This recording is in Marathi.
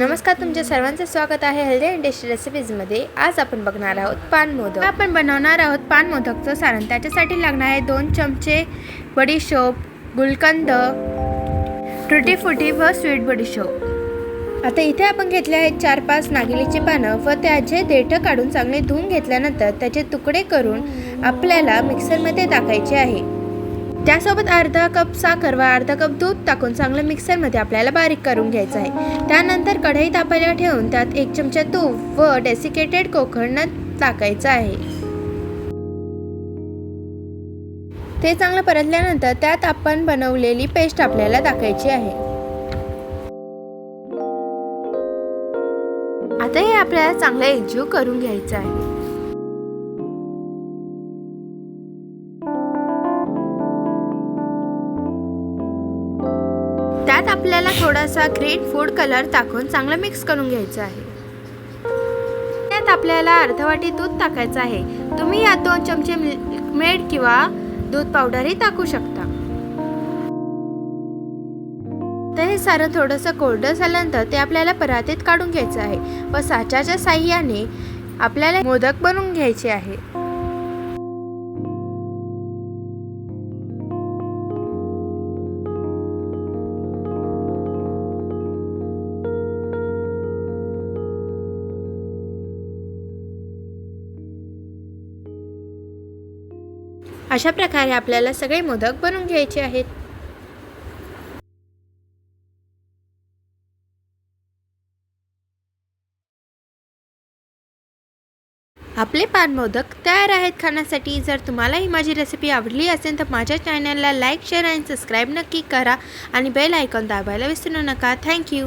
नमस्कार तुमच्या सर्वांचं स्वागत आहे हेल्दी अँड टेस्टी रेसिपीजमध्ये आज आपण बघणार आहोत पान मोदक. आपण बनवणार आहोत पान मोदकचं सारण. त्याच्यासाठी लागणार आहे दोन चमचे बडीशोप गुलकंद टुटी फुटी व स्वीट बडीशोप आता इथे आपण घेतले आहेत चार पाच नागिलीची पानं व त्याचे देठं काढून चांगले धुवून घेतल्यानंतर त्याचे तुकडे करून आपल्याला मिक्सरमध्ये टाकायचे आहे. त्यासोबत अर्धा कप साखर व अर्धा कप दूध टाकून चांगलं मिक्सरमध्ये आपल्याला बारीक करून घ्यायचं आहे. त्यानंतर कढई तापायला ठेवून त्यात एक चमचा तूप व डेसिकेटेड कोकण टाकायचं आहे. ते चांगलं परतल्यानंतर त्यात आपण बनवलेली पेस्ट आपल्याला टाकायची आहे. आता हे आपल्याला चांगलं एकजीव करून घ्यायचं आहे. त्यात आपल्याला थोडासा ग्रीन फूड कलर टाकून चांगलं मिक्स करून घ्यायचं आहे. त्यात आपल्याला अर्धवाटी दूध टाकायचं आहे. तुम्ही यात दोन चमचे मेड किंवा दूध पावडरही टाकू शकता. तर हे सारं थोडंसं कोरडं झाल्यानंतर ते आपल्याला परातीत काढून घ्यायचं आहे. व साच्याच्या साह्याने आपल्याला मोदक बनवून घ्यायचे आहे. अशा प्रकारे आपल्याला सगळे मोदक बनवून घ्यायचे आहेत. आपले पान मोदक तयार आहेत खाण्यासाठी. जर तुम्हाला ही माझी रेसिपी आवडली असेल तर माझ्या चॅनलला लाईक शेअर आणि सबस्क्राईब नक्की करा. आणि बेल आयकॉन दाबायला विसरू नका. थँक्यू